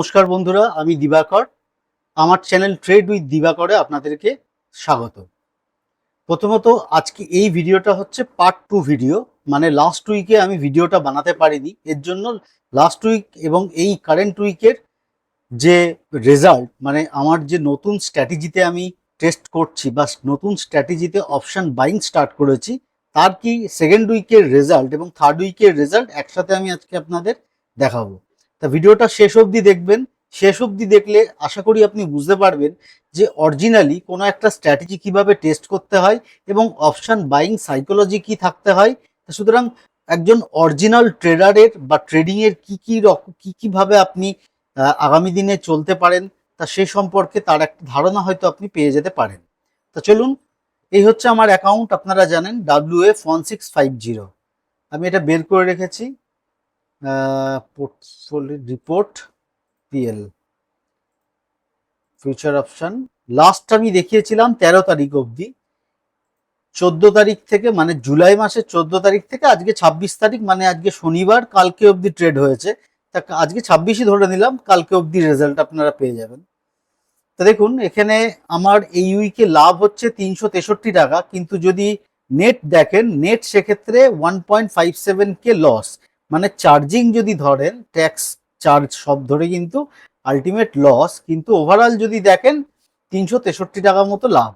নমস্কার বন্ধুরা, আমি দিবাকর। আমার চ্যানেল ট্রেড উইথ দিবাকরে আপনাদেরকে স্বাগত। প্রথমত, আজকে এই ভিডিওটা হচ্ছে পার্ট টু ভিডিও মানে লাস্ট উইকে আমি ভিডিওটা বানাতে পারিনি। এর জন্য লাস্ট উইক এবং এই কারেন্ট উইকের যে রেজাল্ট মানে আমার যে নতুন স্ট্র্যাটেজিতে আমি টেস্ট করছি বা নতুন স্ট্র্যাটেজিতে অপশান বাইং স্টার্ট করেছি, তার কি সেকেন্ড উইকের রেজাল্ট এবং থার্ড উইকের রেজাল্ট একসাথে আমি আজকে আপনাদের দেখাবো। তা ভিডিওটা শেষ অবধি দেখবেন। শেষ অবধি দেখলে আশা করি আপনি বুঝতে পারবেন যে অরিজিনালি কোনো একটা স্ট্র্যাটেজি কীভাবে টেস্ট করতে হয় এবং অপশন বাইং সাইকোলজি কি থাকতে হয়। তা সুতরাং একজন অরিজিনাল ট্রেডারের বা ট্রেডিং এর কি কি রকম কি কীভাবে আপনি আগামী দিনে চলতে পারেন, তা সে সম্পর্কে তার একটা ধারণা হয়তো আপনি পেয়ে যেতে পারেন। তা চলুন, এই হচ্ছে আমার অ্যাকাউন্ট আপনারা জানেন W F one six five zero আমি এটা বের করে রেখেছি। Portfolio report PL future option last আমি দেখিয়েছিলাম তেরো তারিখ অবধি। চোদ্দ তারিখ থেকে মানে জুলাই মাসের চোদ্দ তারিখ থেকে আজকে ছাব্বিশ তারিখ মানে আজকে শনিবার, কালকে অবধি ট্রেড হয়েছে। তা আজকে ছাব্বিশই ধরে নিলাম, কালকে অবধি রেজাল্ট আপনারা পেয়ে যাবেন। তা দেখুন, এখানে আমার এই উইকে লাভ হচ্ছে তিনশো তেষট্টি টাকা, কিন্তু যদি নেট দেখেন নেট সেক্ষেত্রে one point five seven K loss মানে চার্জিং যদি ধরেন ট্যাক্স চার্জ সব ধরে কিন্তু আলটিমেট লস কিন্তু ওভারঅল যদি দেখেন, তিনশো তেষট্টি টাকা মতো লাভ।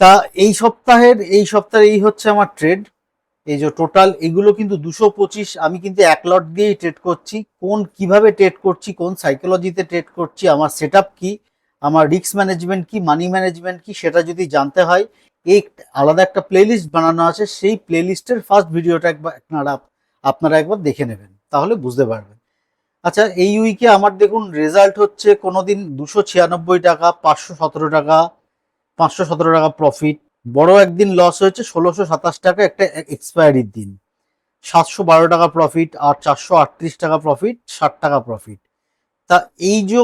তা এই সপ্তাহের, এই সপ্তাহে এই হচ্ছে আমার ট্রেড এই যে টোটাল এগুলো কিন্তু দুশো পঁচিশ, আমি কিন্তু এক লট দিয়েই ট্রেড করছি। কোন কীভাবে ট্রেড করছি, কোন সাইকোলজিতে ট্রেড করছি, আমার সেট কি, আমার রিস্ক ম্যানেজমেন্ট কি মানি ম্যানেজমেন্ট কি, সেটা যদি জানতে হয় এই আলাদা একটা প্লেলিস্ট বানানো আছে, সেই প্লেলিস্টের ফার্স্ট ভিডিওটা একবার আপনারা আপনারা একবার দেখে নেবেন, তাহলে বুঝতে পারবেন। আচ্ছা এই উইকে আমার দেখুন রেজাল্ট হচ্ছে কোনোদিন দুশো ছিয়ানব্বই টাকা, পাঁচশো সতেরো টাকা, পাঁচশো সতেরো টাকা প্রফিট বড় একদিন লস হয়েছে ষোলোশো সাতাশ টাকা, একটা এক্সপায়ারির দিন। সাতশো বারো টাকা প্রফিট আর চারশো আটত্রিশ টাকা প্রফিট ষাট টাকা প্রফিট তা এই যে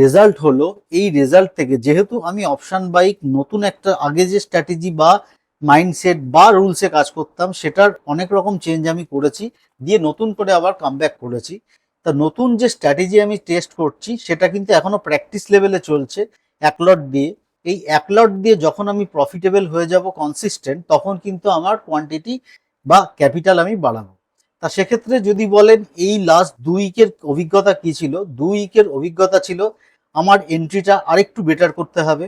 রেজাল্ট হলো, এই রেজাল্ট থেকে যেহেতু আমি অপশান বাইক নতুন একটা, আগে যে স্ট্র্যাটেজি বা মাইন্ডসেট বা রুলসে কাজ করতাম, সেটার অনেক রকম চেঞ্জ আমি করেছি, দিয়ে নতুন করে আবার কামব্যাক করেছি। তা নতুন যে স্ট্র্যাটেজি আমি টেস্ট করছি, সেটা কিন্তু এখনও প্র্যাকটিস লেভেলে চলছে এক লট দিয়ে। এই এক লট দিয়ে যখন আমি প্রফিটেবল হয়ে যাব কনসিস্টেন্ট তখন কিন্তু আমার কোয়ান্টিটি বা ক্যাপিটাল আমি বাড়াবো। তা সেক্ষেত্রে যদি বলেন, এই লাস্ট দুই উইকের অভিজ্ঞতা কি ছিল? দুই উইকের অভিজ্ঞতা ছিল, আমার এন্ট্রিটা আরেকটু বেটার করতে হবে।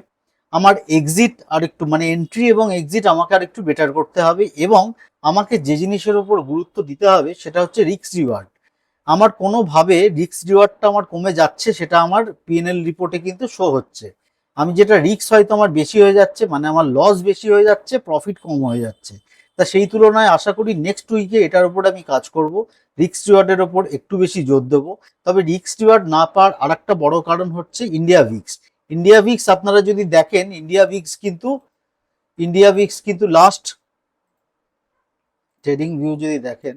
আমার এক্সিট আরেকটু মানে এন্ট্রি এবং এক্সিট আমাকে আর একটু বেটার করতে হবে এবং আমাকে যে জিনিসের উপর গুরুত্ব দিতে হবে সেটা হচ্ছে রিক্স রিওয়ার্ড আমার কোনোভাবে রিস্ক রিওয়ার্ডটা আমার কমে যাচ্ছে সেটা আমার পিএনএল রিপোর্টে কিন্তু শো হচ্ছে। আমি যেটা রিস্ক হয়তো আমার বেশি হয়ে যাচ্ছে মানে আমার লস বেশি হয়ে যাচ্ছে প্রফিট কম হয়ে যাচ্ছে। তা সেই তুলনায় আশা করি নেক্সট উইকে এটার উপর আমি কাজ করব। রিক্স রিওয়ার্ডের ওপর একটু বেশি জোর দেবো। তবে রিক্স রিওয়ার্ড না পাওয়ার আর একটা বড় কারণ হচ্ছে ইন্ডিয়া ভিক্স ইন্ডিয়া ভিক্স আপনারা যদি দেখেন ইন্ডিয়া ভিক্স কিন্তু ইন্ডিয়া ভিক্স কিন্তু লাস্ট ট্রেডিং ভিউ যদি দেখেন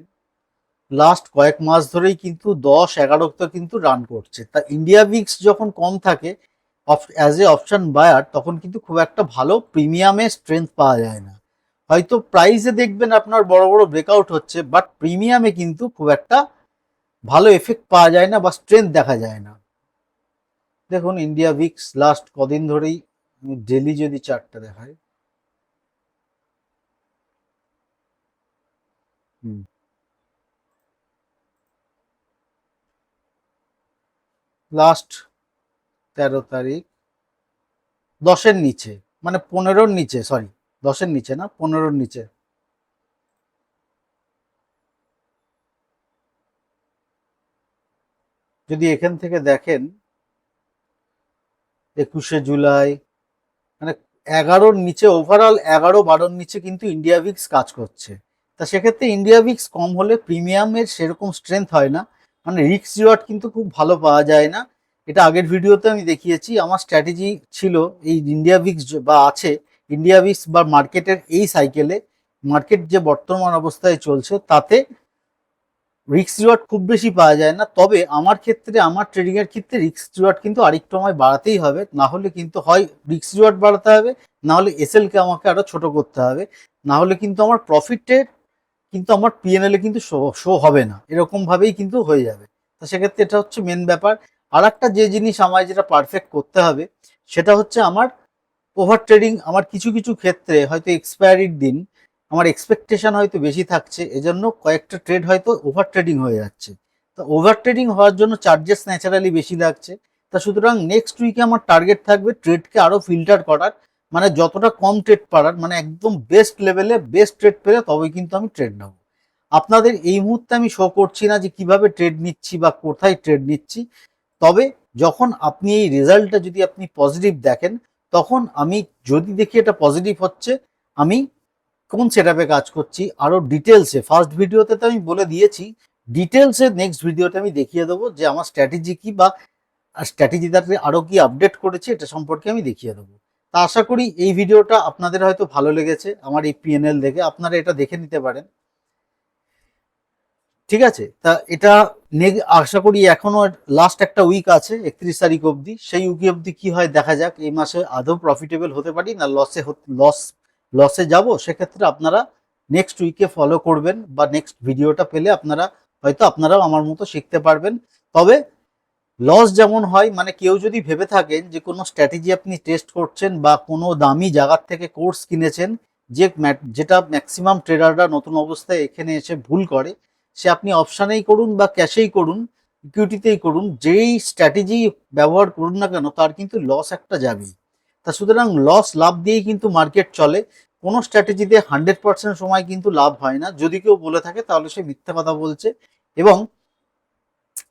লাস্ট কয়েক মাস ধরেই কিন্তু দশ, এগারো তো কিন্তু রান করছে। তা ইন্ডিয়া ভিক্স যখন কম থাকে অ্যাজ এ অপশান বায়ার তখন কিন্তু খুব একটা ভালো প্রিমিয়ামে স্ট্রেংথ পাওয়া যায় না। হয়তো প্রাইসে দেখবেন আপনার বড় বড় ব্রেকআউট হচ্ছে বাট প্রিমিয়ামে কিন্তু খুব একটা ভালো এফেক্ট পাওয়া যায় না বা স্ট্রেংথ দেখা যায় না। দেখুন ইন্ডিয়া ভিক্স লাস্ট কদিন ধরেই ডেলি যদি চারটা দেখায়। লাস্ট তেরো তারিখ, দশের নিচে মানে পনেরোর নিচে সরি দশের নিচে না, পনেরোর নিচে। যদি এখান থেকে দেখেন একুশে জুলাই। মানে এগারোর নিচে ওভারঅল এগারো বারোর নিচে কিন্তু ইন্ডিয়া ভিক্স কাজ করছে। তা সেক্ষেত্রে ইন্ডিয়া ভিক্স কম হলে প্রিমিয়ামের সেরকম স্ট্রেংথ হয় না। মানে রিক্স রিওয়ার্ড কিন্তু খুব ভালো পাওয়া যায় না। এটা আগের ভিডিওতে আমি দেখিয়েছি। আমার স্ট্র্যাটেজি ছিল এই ইন্ডিয়া ভিক্স বা আছে ইন্ডিয়া ভিক্স বা মার্কেটের এই সাইকেলে মার্কেট যে বর্তমান অবস্থায় চলছে, তাতে রিক্স রিওয়ার্ড খুব বেশি পাওয়া যায় না। তবে আমার ক্ষেত্রে, আমার ট্রেডিং এর ক্ষেত্রে রিক্স রিওয়ার্ড কিন্তু আরেকটু আমায় বাড়াতেই হবে। না হলে কিন্তু হয় রিক্স রিওয়ার্ড বাড়াতে হবে না হলে এসএল কে আমাকে আরও ছোট করতে হবে। না হলে কিন্তু আমার প্রফিটের কিন্তু আমার পিএনএল এ কিন্তু শো শো হবে না। এরকম ভাবেই কিন্তু হয়ে যাবে। তো সেক্ষেত্রে এটা হচ্ছে মেন ব্যাপার। আর একটা যে জিনিস আমায় যেটা পারফেক্ট করতে হবে, সেটা হচ্ছে আমার ওভার ট্রেডিং আমার কিছু কিছু ক্ষেত্রে হয়তো এক্সপায়ারির দিন আমার এক্সপেকটেশন হয়তো বেশি থাকছে, এজন্য কয়েকটা ট্রেড হয়তো ওভার ট্রেডিং হয়ে যাচ্ছে। তো ওভার ট্রেডিং হওয়ার জন্য চার্জেস ন্যাচারালি বেশি লাগছে। তা সুতরাং নেক্সট উইকে আমার টার্গেট থাকবে ট্রেডকে আরও ফিল্টার করার মানে যতটা কম ট্রেড পারার মানে একদম বেস্ট লেভেলে বেস্ট ট্রেড পেলে তবেই কিন্তু আমি ট্রেড নেব। আপনাদের এই মুহূর্তে আমি শো করছি না যে কীভাবে ট্রেড নিচ্ছি বা কোথায় ট্রেড নিচ্ছি। তবে যখন আপনি এই রেজাল্টটা যদি আপনি পজিটিভ দেখেন, তখন আমি যদি দেখি এটা পজিটিভ হচ্ছে, আমি কোন সেটআপে কাজ করছি, আরও ডিটেলসে ফার্স্ট ভিডিওতে তো আমি বলে দিয়েছি ডিটেলসে নেক্সট ভিডিওতে আমি দেখিয়ে দেবো যে আমার স্ট্র্যাটেজি কি বা স্ট্র্যাটেজিটাতে আরও কি আপডেট করেছি, এটা সম্পর্কে আমি দেখিয়ে দেবো। তা আশা করি এই ভিডিওটা আপনাদের হয়তো ভালো লেগেছে, আমার এই পিএনএল দেখে। আপনারা এটা দেখে নিতে পারেন। ঠিক আছে? তা এটা আশা করি এখনও লাস্ট একটা উইক আছে, একত্রিশ তারিখ অবধি। সেই উইক অবধি কি হয় দেখা যাক, এই মাসে আদৌ প্রফিটেবল হতে পারি না লসে লস লসে যাব, সেক্ষেত্রে আপনারা নেক্সট উইকে ফলো করবেন বা নেক্সট ভিডিওটা পেলে আপনারা হয়তো আপনারাও আমার মতো শিখতে পারবেন। তবে লস যেমন হয় মানে কেউ যদি ভেবে থাকেন যে কোনো স্ট্র্যাটেজি আপনি টেস্ট করছেন বা কোনো দামি জায়গার থেকে কোর্স কিনেছেন, যে যেটা ম্যাক্সিমাম ট্রেডাররা নতুন অবস্থায় এখানে এসে ভুল করে, সে আপনি অপশানেই করুন বা ক্যাশেই করুন ইকুইটিতেই করুন, যেই স্ট্র্যাটেজি ব্যবহার করুন না কেন, তার কিন্তু লস একটা যাবেই। তা সুতরাং লস লাভ দিয়েই কিন্তু মার্কেট চলে। কোনো স্ট্র্যাটেজিতে হান্ড্রেড পার্সেন্ট সময় কিন্তু লাভ হয় না। যদি কেউ বলে থাকে তাহলে সে মিথ্যা কথা বলছে। এবং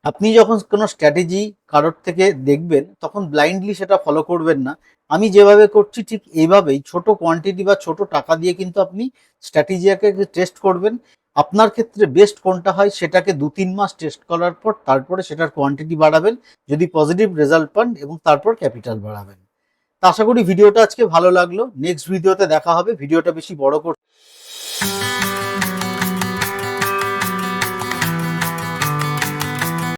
আপনি যখন কোনো স্ট্র্যাটেজি কারোর থেকে দেখবেন, তখন ব্লাইন্ডলি সেটা ফলো করবেন না। আমি যেভাবে করছি ঠিক এইভাবেই। ছোট কোয়ান্টিটি বা ছোট টাকা দিয়ে কিন্তু আপনি স্ট্র্যাটেজিয়াকে টেস্ট করবেন। আপনার ক্ষেত্রে বেস্ট কোনটা হয় সেটাকে দু তিন মাস টেস্ট করার পর তারপরে সেটার কোয়ান্টিটি বাড়াবেন। যদি পজিটিভ রেজাল্ট পান এবং তারপর ক্যাপিটাল বাড়াবেন। আশা করি ভিডিওটা আজকে ভালো লাগল। নেক্সট ভিডিওতে দেখা হবে। ভিডিওটা বেশি বড় কর